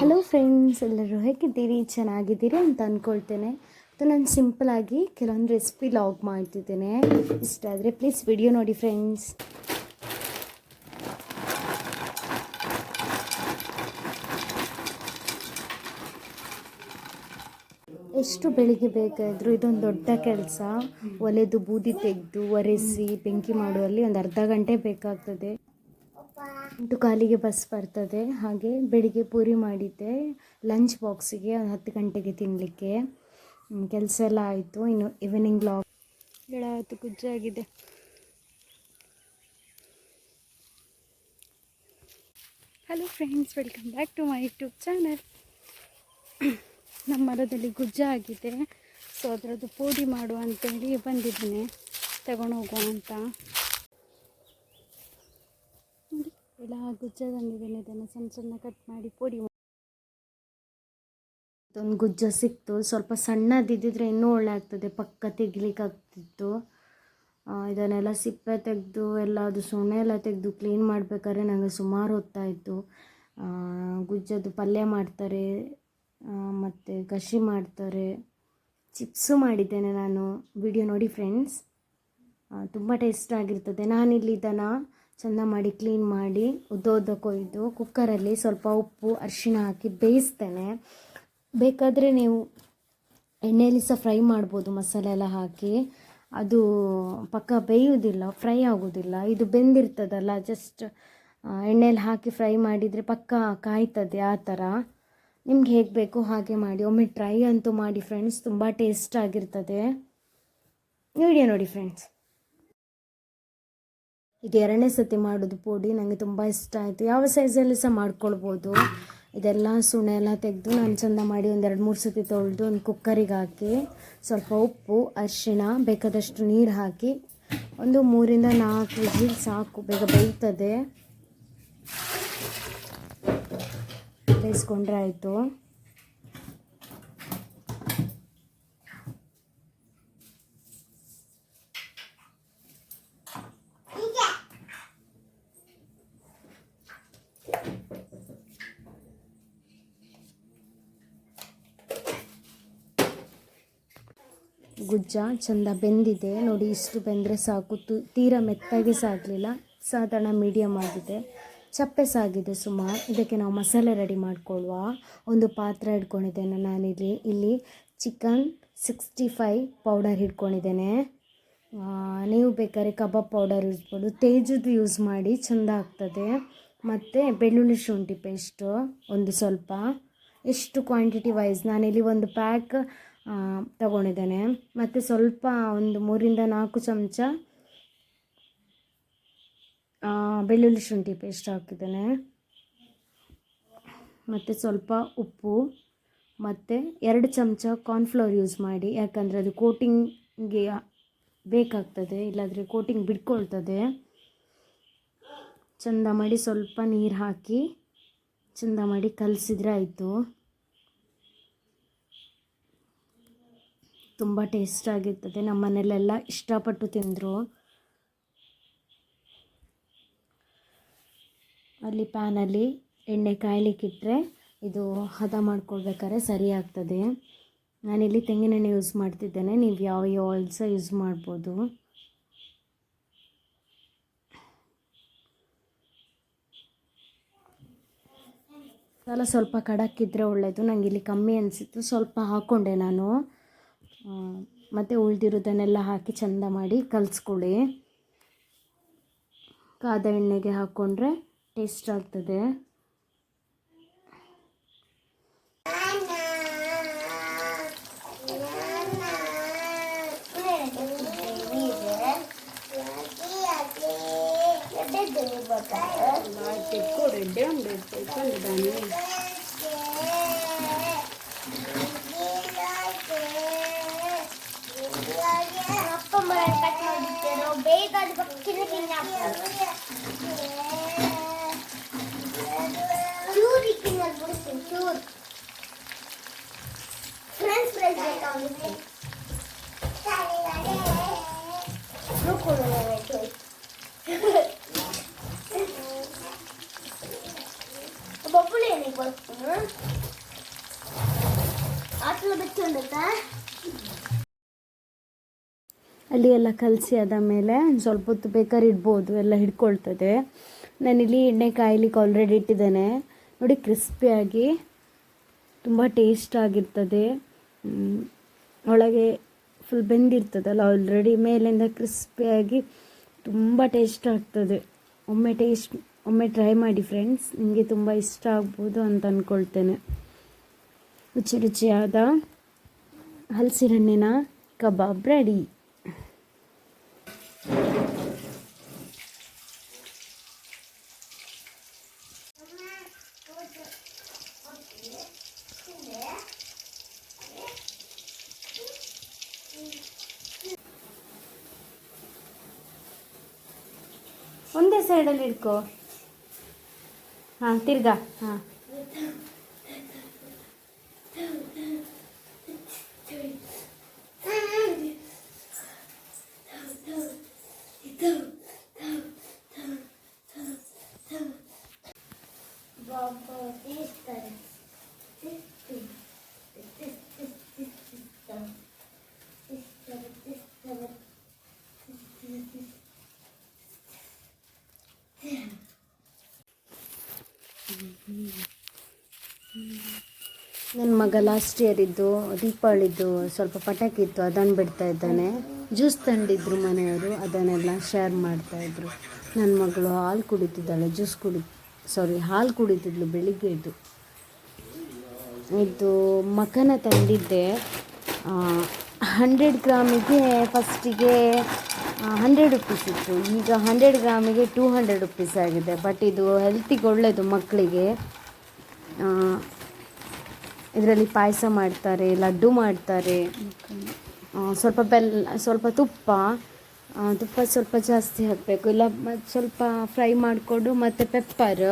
Hello friends ಎಲ್ಲರೂ ಹೇಗಿದ್ದೀರಿ? ಚೆನ್ನಾಗಿದ್ದೀರಿ ಅಂತ ಅಂದ್ಕೊಳ್ತೇನೆ ಮತ್ತು ನಾನು ಆಗಿ ಕೆಲವೊಂದು ರೆಸಿಪಿ ಲಾಗ್ ಮಾಡ್ತಿದ್ದೇನೆ. ಇಷ್ಟ ಆದರೆ ಪ್ಲೀಸ್ ವಿಡಿಯೋ ನೋಡಿ ಫ್ರೆಂಡ್ಸ್ ಎಷ್ಟು ಬೆಳಿಗ್ಗೆ ಬೇಕಾದರೂ ಇದೊಂದು ದೊಡ್ಡ ಕೆಲಸ. ಒಲೆದು ಬೂದಿ ತೆಗೆದು, ಒರೆಸಿ, ಬೆಂಕಿ ಮಾಡುವಲ್ಲಿ ಒಂದು ಅರ್ಧ ಗಂಟೆ ಬೇಕಾಗ್ತದೆ. ಎಂಟು ಕಾಲಿಗೆ ಬಸ್ ಬರ್ತದೆ. ಹಾಗೆ ಬೆಳಿಗ್ಗೆ ಪೂರಿ ಮಾಡಿದ್ದೆ. ಲಂಚ್ ಬಾಕ್ಸಿಗೆ ಒಂದು ಹತ್ತು ಗಂಟೆಗೆ ತಿನ್ನಲಿಕ್ಕೆ ಕೆಲಸ ಎಲ್ಲ ಆಯಿತು. ಇನ್ನು ಈವ್ನಿಂಗ್ ಲಾಕ್ ಬೆಳತ್ತು ಗುಜ್ಜಾಗಿದೆ hello friends welcome back to my YouTube channel ನಮ್ಮ ಮರದಲ್ಲಿ ಗುಜ್ಜ ಆಗಿದೆ. ಸೊ ಅದರದ್ದು ಪೋಡಿ ಮಾಡು ಅಂತೇಳಿ ಬಂದಿದ್ದೀನಿ. ತಗೊಂಡೋಗುವ ಅಂತ. ಎಲ್ಲ ಗುಜ್ಜ ತಂದಿದ್ದೀನಿ ಇದನ್ನು ಸಣ್ಣ ಸಣ್ಣ ಕಟ್ ಮಾಡಿ ಪೋಡಿ ಒಂದು ಗುಜ್ಜ ಸಿಕ್ತು. ಸ್ವಲ್ಪ ಸಣ್ಣದಿದ್ದಿದ್ರೆ ಇನ್ನೂ ಒಳ್ಳೆ ಆಗ್ತದೆ. ಪಕ್ಕ ತೆಗಿಲಿಕ್ಕೆ ಆಗ್ತಿತ್ತು ಇದನ್ನೆಲ್ಲ ಸಿಪ್ಪೆ ತೆಗೆದು ಎಲ್ಲ ಅದು ಸೊನೆ ಎಲ್ಲ ತೆಗೆದು ಕ್ಲೀನ್ ಮಾಡಬೇಕಾದ್ರೆ ನನಗೆ ಸುಮಾರು ಹೊತ್ತಾಯಿತು. ಗುಜ್ಜದ್ದು ಪಲ್ಯ ಮಾಡ್ತಾರೆ. ಮತ್ತು ಕಷಿ ಮಾಡ್ತಾರೆ. ಚಿಪ್ಸು ಮಾಡಿದ್ದೇನೆ ನಾನು. ವಿಡಿಯೋ ನೋಡಿ ಫ್ರೆಂಡ್ಸ್. ತುಂಬ ಟೇಸ್ಟ್ ಆಗಿರ್ತದೆ. ಇಲ್ಲಿ ಇದನ್ನು ಚೆಂದ ಮಾಡಿ ಕ್ಲೀನ್ ಮಾಡಿ ಉದ್ದ ಉದ್ದ ಕೊಯ್ದು ಕುಕ್ಕರಲ್ಲಿ ಸ್ವಲ್ಪ ಉಪ್ಪು, ಅರಿಶಿಣ ಹಾಕಿ ಬೇಯಿಸ್ತೇನೆ. ಬೇಕಾದರೆ ನೀವು ಎಣ್ಣೆಯಲ್ಲಿ ಸಹ ಫ್ರೈ ಮಾಡ್ಬೋದು ಮಸಾಲೆ ಎಲ್ಲ ಹಾಕಿ. ಅದು ಪಕ್ಕ ಬೇಯುವುದಿಲ್ಲ, ಫ್ರೈ ಆಗೋದಿಲ್ಲ ಇದು ಬೆಂದಿರ್ತದಲ್ಲ ಜಸ್ಟ್ ಎಣ್ಣೆಯಲ್ಲಿ ಹಾಕಿ ಫ್ರೈ ಮಾಡಿದರೆ ಪಕ್ಕ ಕಾಯ್ತದೆ ಆ ಥರ. ನಿಮ್ಗೆ ಹೇಗೆ ಬೇಕೋ ಹಾಗೆ ಮಾಡಿ. ಒಮ್ಮೆ ಟ್ರೈ ಅಂತೂ ಮಾಡಿ ಫ್ರೆಂಡ್ಸ್ ತುಂಬ ಟೇಸ್ಟ್ ಆಗಿರ್ತದೆ. ವಿಡಿಯೋ ನೋಡಿ ಫ್ರೆಂಡ್ಸ್ ಇದು ಎರಡನೇ ಸತಿ ಮಾಡೋದು ಪುಡಿ ನನಗೆ ತುಂಬ ಇಷ್ಟ ಆಯಿತು. ಯಾವ ಸೈಜಲ್ಲಿ ಸಹ ಮಾಡ್ಕೊಳ್ಬೋದು. ಇದೆಲ್ಲ ಸುಣ್ಣೆ ಎಲ್ಲ ತೆಗೆದು ನಾನು ಚೆಂದ ಮಾಡಿ ಒಂದು ಎರಡು ಮೂರು ಸತಿ ತೊಳೆದು ಒಂದು ಕುಕ್ಕರಿಗೆ ಹಾಕಿ, ಸ್ವಲ್ಪ ಉಪ್ಪು, ಅರಿಶಿಣ, ಬೇಕಾದಷ್ಟು ನೀರು ಹಾಕಿ, ಒಂದು ಮೂರಿಂದ ನಾಲ್ಕು ವಿಜಿಲ್ ಸಾಕು. ಬೇಗ ಬೇಯ್ತದೆ. ಬೇಯಿಸ್ಕೊಂಡ್ರೆ ಆಯಿತು. ಗುಜ್ಜ ಚಂದ ಬೆಂದಿದೆ. ನೋಡಿ ಇಷ್ಟು ಬೆಂದರೆ ಸಾಕು. ತು ಮೆತ್ತಗೆ ಮೆತ್ತಾಗಿ ಸಾಗಲಿಲ್ಲ. ಸಾಧಾರಣ ಮೀಡಿಯಮ್ ಆಗಿದೆ. ಚಪ್ಪೆ ಸಾಗಿದೆ ಸುಮಾರು ಇದಕ್ಕೆ ನಾವು ಮಸಾಲೆ ರೆಡಿ ಮಾಡ್ಕೊಳ್ಳುವ ಒಂದು ಪಾತ್ರೆ ಇಟ್ಕೊಂಡಿದ್ದೇನೆ ನಾನಿಲ್ಲಿ ಇಲ್ಲಿ. ಚಿಕನ್ ಸಿಕ್ಸ್ಟಿ ಫೈವ್ ಪೌಡರ್ ಹಿಡ್ಕೊಂಡಿದ್ದೇನೆ. ನೀವು ಬೇಕಾದ್ರೆ ಕಬಾಬ್ ಪೌಡರ್ ಯೂಸ್ ಮಾಡು ತೇಜದ್ದು ಯೂಸ್ ಮಾಡಿ ಚೆಂದ ಆಗ್ತದೆ. ಮತ್ತು ಬೆಳ್ಳುಳ್ಳಿ ಶುಂಠಿ ಪೇಸ್ಟು ಒಂದು ಸ್ವಲ್ಪ. ಎಷ್ಟು ಕ್ವಾಂಟಿಟಿ ವೈಸ್ ನಾನಿಲ್ಲಿ ಒಂದು ಪ್ಯಾಕ್ ತಗೊಂಡಿದ್ದೇನೆ. ಮತ್ತು ಸ್ವಲ್ಪ ಒಂದು ಮೂರಿಂದ ನಾಲ್ಕು ಚಮಚ ಬೆಳ್ಳುಳ್ಳಿ ಶುಂಠಿ ಪೇಸ್ಟ್ ಹಾಕಿದ್ದೇನೆ. ಮತ್ತು ಸ್ವಲ್ಪ ಉಪ್ಪು, ಮತ್ತು ಎರಡು ಚಮಚ ಕಾರ್ನ್ಫ್ಲವರ್ ಯೂಸ್ ಮಾಡಿ. ಯಾಕಂದರೆ ಅದು ಕೋಟಿಂಗ್ಗೆ ಬೇಕಾಗ್ತದೆ, ಇಲ್ಲಾಂದರೆ ಕೋಟಿಂಗ್ ಬಿಟ್ಕೊಳ್ತದೆ. ಚಂದ ಮಾಡಿ ಸ್ವಲ್ಪ ನೀರು ಹಾಕಿ, ಚಂದ ಮಾಡಿ ಕಲಸಿದ್ರೆ ಆಯಿತು. ತುಂಬ ಟೇಸ್ಟ್ ಆಗಿರ್ತದೆ. ನಮ್ಮ ಮನೇಲೆಲ್ಲ ಇಷ್ಟಪಟ್ಟು ತಿಂದರು. ಅಲ್ಲಿ ಪ್ಯಾನಲ್ಲಿ ಎಣ್ಣೆ ಕಾಯಲಿಕ್ಕಿಟ್ಟರೆ ಇದು ಹದ ಮಾಡ್ಕೊಳ್ಬೇಕಾದ್ರೆ ಸರಿ ಆಗ್ತದೆ. ನಾನಿಲ್ಲಿ ತೆಂಗಿನೆಣ್ಣೆ ಯೂಸ್ ಮಾಡ್ತಿದ್ದೇನೆ. ನೀವು ಯಾವ ಆಯಿಲ್ ಸಹ ಯೂಸ್ ಮಾಡ್ಬೋದು. ಮಸಾಲ ಸ್ವಲ್ಪ ಕಡಕ್ಕಿದ್ರೆ ಒಳ್ಳೆಯದು ನನಗೆ ಇಲ್ಲಿ ಕಮ್ಮಿ ಅನಿಸಿತ್ತು. ಸ್ವಲ್ಪ ಹಾಕ್ಕೊಂಡೆ ನಾನು. ಮತ್ತು ಉಳಿದಿರೋದನ್ನೆಲ್ಲ ಹಾಕಿ ಚೆಂದ ಮಾಡಿ ಕಲಿಸ್ಕೊಳ್ಳಿ. ಕಾದ ಎಣ್ಣೆಗೆ ಹಾಕ್ಕೊಂಡ್ರೆ ಟೇಸ್ಟ್ ಆಗ್ತದೆ ಅಪ್ಪ ಮರ ಕಟ್ ಮಾಡಿದ್ದೇನೆ ಬೇಗ ಅದು ಬಕ್ಕಿನ ಅಲ್ಲಿ ಎಲ್ಲ ಕಲಸಿ ಆದ ಮೇಲೆ ಸ್ವಲ್ಪ ಹೊತ್ತು ಬೇಕಾದ್ರೆ ಇಡ್ಬೋದು, ಎಲ್ಲ ಹಿಡ್ಕೊಳ್ತದೆ. ನಾನಿಲ್ಲಿ ಎಣ್ಣೆ ಕಾಯ್ಲಿಕ್ಕೆ ಆಲ್ರೆಡಿ ಇಟ್ಟಿದ್ದೇನೆ. ನೋಡಿ ಕ್ರಿಸ್ಪಿಯಾಗಿ ತುಂಬ ಟೇಸ್ಟ್ ಆಗಿರ್ತದೆ. ಒಳಗೆ ಫುಲ್ ಬೆಂದಿರ್ತದಲ್ಲ ಆಲ್ರೆಡಿ ಮೇಲಿಂದ ಕ್ರಿಸ್ಪಿಯಾಗಿ ತುಂಬ ಟೇಸ್ಟ್ ಆಗ್ತದೆ. ಒಮ್ಮೆ ಟೇಸ್ಟ್ ಒಮ್ಮೆ ಟ್ರೈ ಮಾಡಿ ಫ್ರೆಂಡ್ಸ್ ನಿಮಗೆ ತುಂಬ ಇಷ್ಟ ಆಗ್ಬೋದು ಅಂತ ಅಂದ್ಕೊಳ್ತೇನೆ ರುಚಿ ರುಚಿಯಾದ ಹಲಸಿನ ಹಣ್ಣಿನ ಕಬಾಬ್ ರೆಡಿ ಒಂದೇ ಸೈಡಲ್ಲಿ ಇಟ್ಕೋ ಹಾಂ ತಿರ್ಗಾ ಹಾಂ ಬಾಬಾ ನನ್ನ ಮಗ ಲಾಸ್ಟ್ ಇಯರ್ ಇದ್ದು, ದೀಪಾವಳಿದ್ದು ಸ್ವಲ್ಪ ಪಟಾಕಿ ಇತ್ತು ಅದನ್ನು ಬಿಡ್ತಾ ಇದ್ದಾನೆ. ಜ್ಯೂಸ್ ತಂದಿದ್ರು ಮನೆಯವರು, ಅದನ್ನೆಲ್ಲ ಶೇರ್ ಮಾಡ್ತಾ ಇದ್ರು. ನನ್ನ ಮಗಳು ಹಾಲು ಕುಡಿತಿದ್ದಾಳೆ ಜ್ಯೂಸ್ ಕುಡಿ ಸಾರಿ ಹಾಲು ಕುಡಿತಿದ್ಲು ಬೆಳಿಗ್ಗೆ ಇದು ಇದು ಮಕನ ತಂದಿದ್ದೆ. ಹಂಡ್ರೆಡ್ ಗ್ರಾಮಿಗೆ ಫಸ್ಟಿಗೆ ಹಂಡ್ರೆಡ್ ರುಪೀಸ್ ಇತ್ತು. ಈಗ ಹಂಡ್ರೆಡ್ ಗ್ರಾಮಿಗೆ ಟೂ ಹಂಡ್ರೆಡ್ ರುಪೀಸ್ ಆಗಿದೆ ಬಟ್ ಇದು ಹೆಲ್ತಿಗೆ ಒಳ್ಳೆಯದು ಮಕ್ಕಳಿಗೆ ಇದರಲ್ಲಿ ಪಾಯಸ ಮಾಡ್ತಾರೆ ಲಡ್ಡು ಮಾಡ್ತಾರೆ. ಸ್ವಲ್ಪ ಬೆಲ್ಲ ಸ್ವಲ್ಪ ತುಪ್ಪ ತುಪ್ಪ ಸ್ವಲ್ಪ ಜಾಸ್ತಿ ಹಾಕಬೇಕು. ಇಲ್ಲ ಮತ್ತು ಸ್ವಲ್ಪ ಫ್ರೈ ಮಾಡಿಕೊಂಡು ಮತ್ತು ಪೆಪ್ಪರ್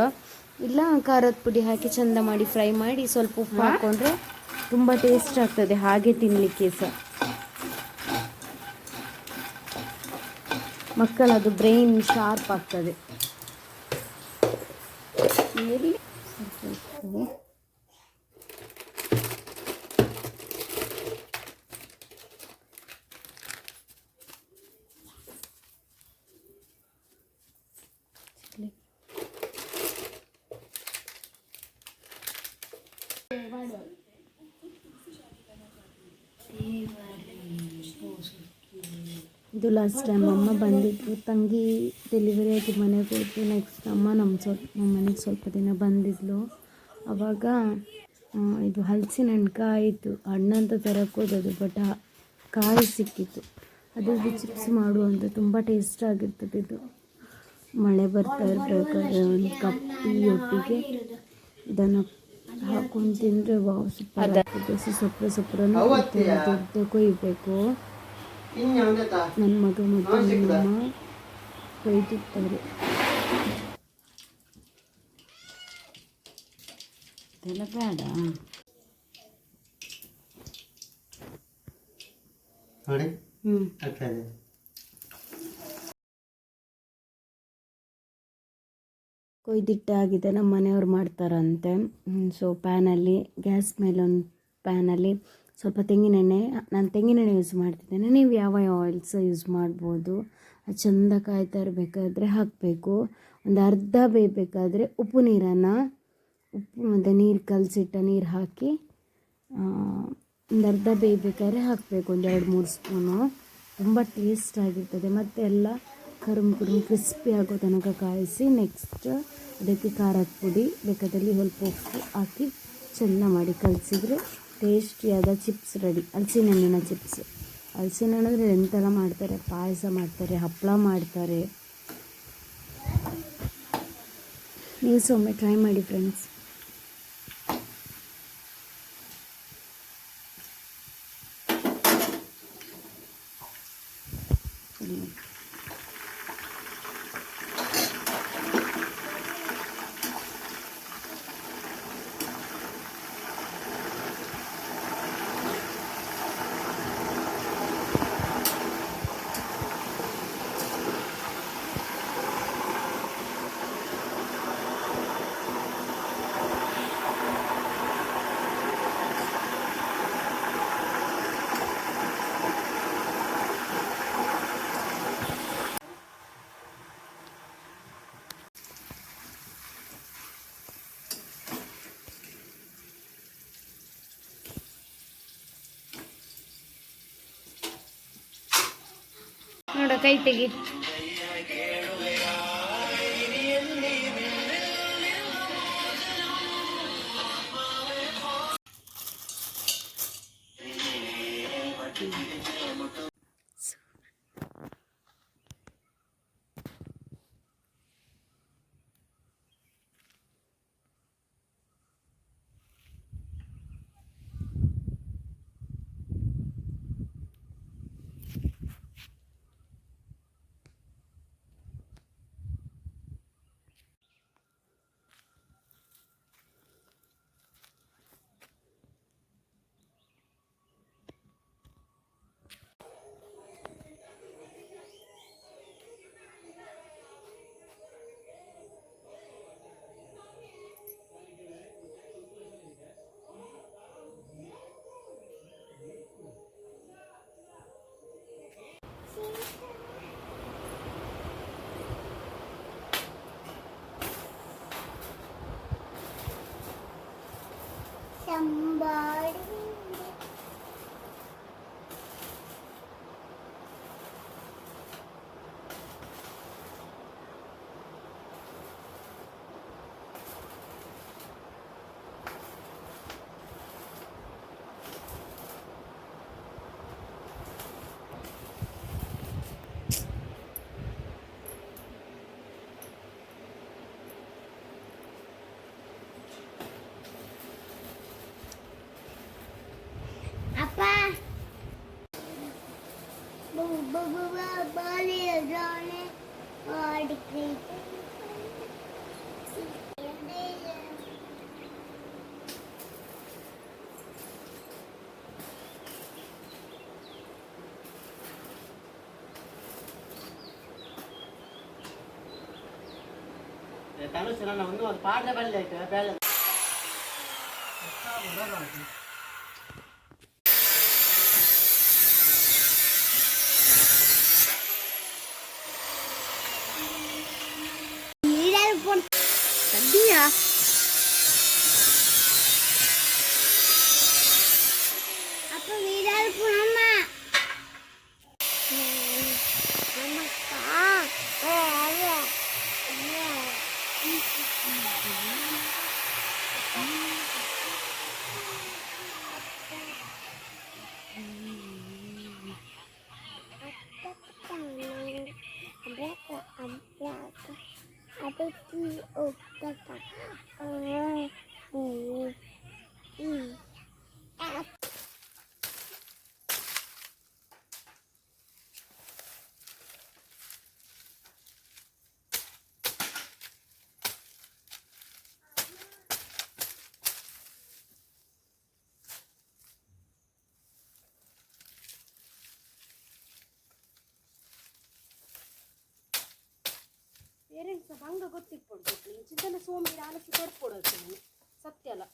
ಇಲ್ಲ ಖಾರದ ಪುಡಿ ಹಾಕಿ ಚಂದ ಮಾಡಿ ಫ್ರೈ ಮಾಡಿ ಸ್ವಲ್ಪ ಉಪ್ಪು ಹಾಕ್ಕೊಂಡ್ರೆ ತುಂಬ ಟೇಸ್ಟ್ ಆಗ್ತದೆ ಹಾಗೆ ತಿನ್ನಲಿಕ್ಕೆ ಸಹ. ಮಕ್ಕಳದು ಬ್ರೈನ್ ಶಾರ್ಪ್ ಆಗ್ತದೆ. ಲಾಸ್ಟ್ ಟೈಮ್ ಅಮ್ಮ ಬಂದಿದ್ದು ತಂಗಿ ಡೆಲಿವರಿ ಆಗಿ ಮನೆಗೆ ಹೋದ್ರು ನೆಕ್ಸ್ಟ್ ಅಮ್ಮ ನಮ್ಮ ಸ್ವಲ್ಪ ನಮ್ಮ ಮನೆಗೆ ಸ್ವಲ್ಪ ದಿನ ಬಂದಿದ್ಲು. ಅವಾಗ ಇದು ಹಲಸಿನ ಹಣ್ಣು ಕಾಯಿತು ಹಣ್ಣಂತ ತರಕ್ಕೋದದು ಬಟ್ ಕಾಯಿ ಸಿಕ್ಕಿತ್ತು. ಅದ್ರದ್ದು ಚಿಪ್ಸ್ ಮಾಡುವಂಥ ತುಂಬ ಟೇಸ್ಟ್ ಆಗಿರ್ತದೆ ಇದು. ಮಳೆ ಬರ್ತಾ ಇರಬೇಕಾದ್ರೆ ಒಂದು ಕಪ್ಪಿ ಒಟ್ಟಿಗೆ ಇದನ್ನು ಹಾಕೊಂಡು ತಿಂದರೆ ವಾವ್ ಸೊಪ್ಪು ಸೊಪ್ಪು ಸೊಪ್ಪರನ್ನು ಕೊಯ್ಯಬೇಕು ನನ್ನ ಮಗ ಮತ್ತು ನಮ್ಮ ಇದೆಲ್ಲ ಬೇಡ. ನೋಡಿ. ಹ್ಞೂ ಕೊಯ್ದಿಟ್ಟಾಗಿದೆ ನಮ್ಮ ಮನೆಯವ್ರು ಮಾಡ್ತಾರಂತೆ. ಸೊ ಪ್ಯಾನಲ್ಲಿ ಗ್ಯಾಸ್ ಮೇಲೆ ಒಂದು ಪ್ಯಾನಲ್ಲಿ ಸ್ವಲ್ಪ ತೆಂಗಿನೆಣ್ಣೆ ನಾನು ತೆಂಗಿನೆಣ್ಣೆ ಯೂಸ್ ಮಾಡ್ತಿದ್ದೇನೆ. ನೀವು ಯಾವ ಯಾವ ಆಯಿಲ್ಸ್ ಯೂಸ್ ಮಾಡ್ಬೋದು? ಅದು ಚೆಂದ ಕಾಯ್ತಾ ಇರಬೇಕಾದ್ರೆ ಹಾಕಬೇಕು. ಒಂದು ಅರ್ಧ ಬೇಯಬೇಕಾದ್ರೆ ಉಪ್ಪು ನೀರನ್ನು, ಉಪ್ಪು ಮತ್ತು ನೀರು ಕಲಸಿಟ್ಟ ನೀರು ಹಾಕಿ ಒಂದು ಅರ್ಧ ಬೇಯಬೇಕಾದ್ರೆ ಹಾಕಬೇಕು. ಒಂದು ಎರಡು ಮೂರು ಸ್ಪೂನು. ತುಂಬ ಟೇಸ್ಟ್ ಆಗಿರ್ತದೆ. ಮತ್ತು ಎಲ್ಲ ಕರುಮ್ ಕುರುಮ್ ಕ್ರಿಸ್ಪಿ ಆಗೋ ತನಕ ಕಾಯಿಸಿ ನೆಕ್ಸ್ಟ್ ಅದಕ್ಕೆ ಖಾರದ ಪುಡಿ, ಬೇಕಾದಲ್ಲಿ ಸ್ವಲ್ಪ ಉಪ್ಪು ಹಾಕಿ ಚೆಂದ ಮಾಡಿ ಕಲಸಿದ್ರೆ ಟೇಸ್ಟಿಯಾದ ಚಿಪ್ಸ್ ರೆಡಿ. ಹಲ್ಸಿನ ಹಣ್ಣಿನ ಚಿಪ್ಸ್. ಹಲ್ಸಿನ ಹಣ್ಣಂದರೆ ಎಂತೆಲ್ಲ ಮಾಡ್ತಾರೆ? ಪಾಯಸ ಮಾಡ್ತಾರೆ ಹಪ್ಪಳ ಮಾಡ್ತಾರೆ. ನೀವು ಒಮ್ಮೆ ಟ್ರೈ ಮಾಡಿ ಫ್ರೆಂಡ್ಸ್ ನೋಡ ಕೈ ತೆಗಿ. ಅಡಿಕೆ ತನುಷ್ ನನ್ನ ಒಂದು ಒಂದು ಪಾಠ ಬರಲಿ ಆಯ್ತು ಬೇಳೆ ಪೇರೆಂಟ್ಸ್ ಹಂಗ ಗೊತ್ತಿಟ್ಕೊಡ್ಬೇಕು ಚಿಂತನೆ ಸೋಂಬೇರಿ ಆಲಸಿ ಕೊಡ್ಕೊಡೋದು ನೀನು. ಸತ್ಯ ಅಲ್ಲ.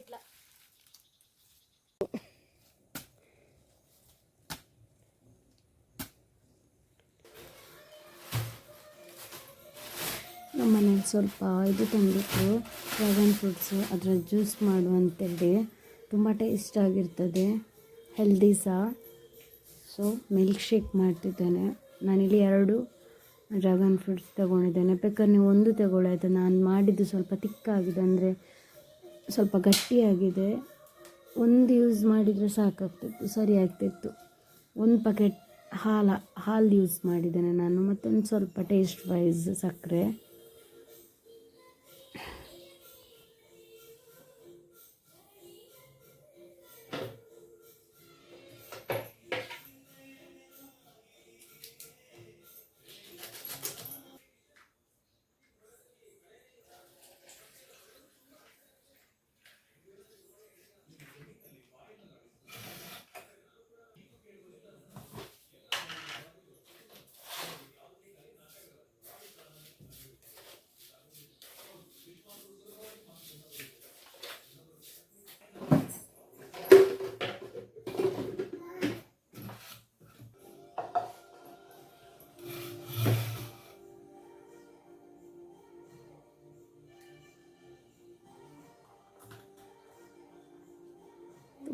ಇಟ್ಲ ನಮ್ಮ ಮನೇಲಿ ಸ್ವಲ್ಪ ಇದು ತಂದಿತ್ತು ಡ್ರ್ಯಾಗನ್ ಫ್ರೂಟ್ಸು, ಅದರ ಜ್ಯೂಸ್ ಮಾಡು ಅಂತೇಳಿ ತುಂಬ ಟೇಸ್ಟ್ ಆಗಿರ್ತದೆ. ಹೆಲ್ದಿ ಸಹ ಸೊ ಮಿಲ್ಕ್ ಶೇಕ್ ಮಾಡ್ತಿದ್ದೇನೆ. ನಾನಿಲ್ಲಿ ಎರಡು ಡ್ರ್ಯಾಗನ್ ಫ್ರೂಟ್ಸ್ ತಗೊಂಡಿದ್ದೇನೆ. ಬೇಕಾದ್ರೆ ನೀವು ಒಂದು ತಗೊಳ್ಳೋದು ನಾನು ಮಾಡಿದ್ದು ಸ್ವಲ್ಪ ತಿಕ್ಕಾಗಿದೆ. ಅಂದರೆ ಸ್ವಲ್ಪ ಗಟ್ಟಿಯಾಗಿದೆ. ಒಂದು ಯೂಸ್ ಮಾಡಿದರೆ ಸಾಕಾಗ್ತಿತ್ತು, ಸರಿ ಆಗ್ತಿತ್ತು. ಒಂದು ಪಕೆಟ್ ಹಾಲು ಹಾಲು ಯೂಸ್ ಮಾಡಿದ್ದೇನೆ ನಾನು. ಮತ್ತೊಂದು ಸ್ವಲ್ಪ ಟೇಸ್ಟ್ ವೈಸ್ ಸಕ್ಕರೆ.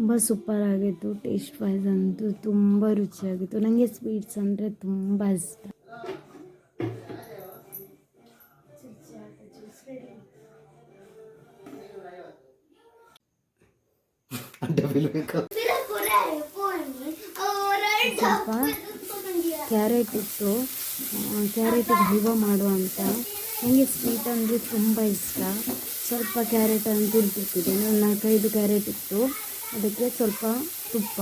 ತುಂಬ ಸೂಪರಾಗಿತ್ತು ಟೇಸ್ಟ್ ವೈಸ್ ಅಂತೂ ತುಂಬ ರುಚಿಯಾಗಿತ್ತು. ನನಗೆ ಸ್ವೀಟ್ಸ್ ಅಂದರೆ ತುಂಬ ಇಷ್ಟ. ಕ್ಯಾರೆಟ್ ಇತ್ತು. ಕ್ಯಾರೆಟಿಗೆ ಹಲ್ವಾ ಮಾಡುವಂತ ನನಗೆ ಸ್ವೀಟ್ ಅಂದರೆ ತುಂಬ ಇಷ್ಟ. ಸ್ವಲ್ಪ ಕ್ಯಾರೆಟ್ ತುರಿದಿಟ್ಟಿದ್ದೇನೆ ನಾನು ನಾಲ್ಕೈದು ಕ್ಯಾರೆಟ್ ಇತ್ತು. ಅದಕ್ಕೆ ಸ್ವಲ್ಪ ತುಪ್ಪ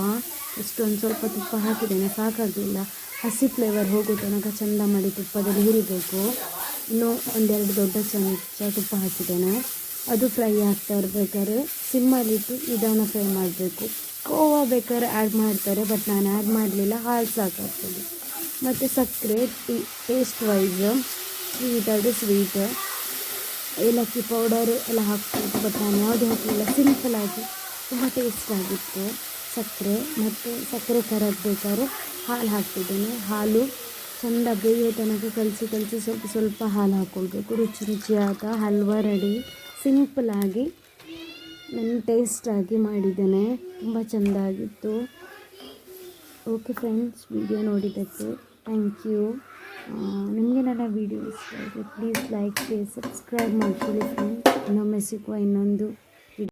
ಇಷ್ಟೊಂದು ಸ್ವಲ್ಪ ತುಪ್ಪ ಹಾಕಿದ್ದೇನೆ ಸಾಕಾಗಲಿಲ್ಲ ಹಸಿ ಫ್ಲೇವರ್ ಹೋಗೋ ತನಕ ಚೆಂದ ಮಾಡಿ ತುಪ್ಪದಲ್ಲಿ ಹುರಿಬೇಕು. ಇನ್ನು ಒಂದೆರಡು ದೊಡ್ಡ ಚಮಚ ತುಪ್ಪ ಹಾಕಿದ್ದೇನೆ. ಅದು ಫ್ರೈ ಆಗ್ತಾ ಇರಬೇಕಾದ್ರೆ ಸಿಮ್ಮಲ್ಲಿಟ್ಟು ನಿಧಾನ ಫ್ರೈ ಮಾಡಬೇಕು. ಕೋವಾ ಬೇಕಾದ್ರೆ ಆ್ಯಡ್ ಮಾಡ್ತಾರೆ ಬಟ್ ನಾನು ಆ್ಯಡ್ ಮಾಡಲಿಲ್ಲ, ಹಾಲು ಸಾಕಾಗ್ತದೆ. ಮತ್ತು ಸಕ್ಕರೆ, ಟೀ ಟೇಸ್ಟ್ ವೈಸ್ ಸ್ವೀಟ್ ಅದು ಸ್ವೀಟ್ ಏಲಕ್ಕಿ ಪೌಡರ್ ಎಲ್ಲ ಹಾಕ್ಬೋದು ಬಟ್ ನಾನು ಯಾವುದೇ ಹಾಕಲಿಲ್ಲ ಸಿಂಪಲಾಗಿ ತುಂಬ ಟೇಸ್ಟ್ ಸಕ್ಕರೆ ಮತ್ತು ಸಕ್ಕರೆ ಕರಗಬೇಕಾದ್ರೆ ಹಾಲು ಹಾಕ್ತಿದ್ದೇನೆ. ಹಾಲು ಚೆಂದ ಬೇಯೋ ತನಕ ಕಲಸಿ ಕಲಸಿ ಸ್ವಲ್ಪ ಸ್ವಲ್ಪ ಹಾಲು ಹಾಕ್ಕೊಳ್ಬೇಕು ರುಚಿ ರುಚಿಯಾದ ಹಲ್ವಾ ರೆಡಿ ಸಿಂಪಲಾಗಿ ನಾನು ಟೇಸ್ಟಾಗಿ ಮಾಡಿದ್ದೇನೆ. ತುಂಬ ಚೆಂದ ಆಗಿತ್ತು. ಓಕೆ ಫ್ರೆಂಡ್ಸ್ ವಿಡಿಯೋ ನೋಡಿದ್ದಕ್ಕೆ ಥ್ಯಾಂಕ್ ಯು ನಿಮಗೆ ನನ್ನ ವಿಡಿಯೋ ಇಷ್ಟ ಆದರೆ ಪ್ಲೀಸ್ ಲೈಕ್ ಶೇರ್ ಸಬ್ಸ್ಕ್ರೈಬ್ ಮಾಡ್ಕೊಳ್ಳಿ ಫ್ರೆಂಡ್ಸ್ ಇನ್ನೊಮ್ಮೆ ಸಿಗುವ ಇನ್ನೊಂದು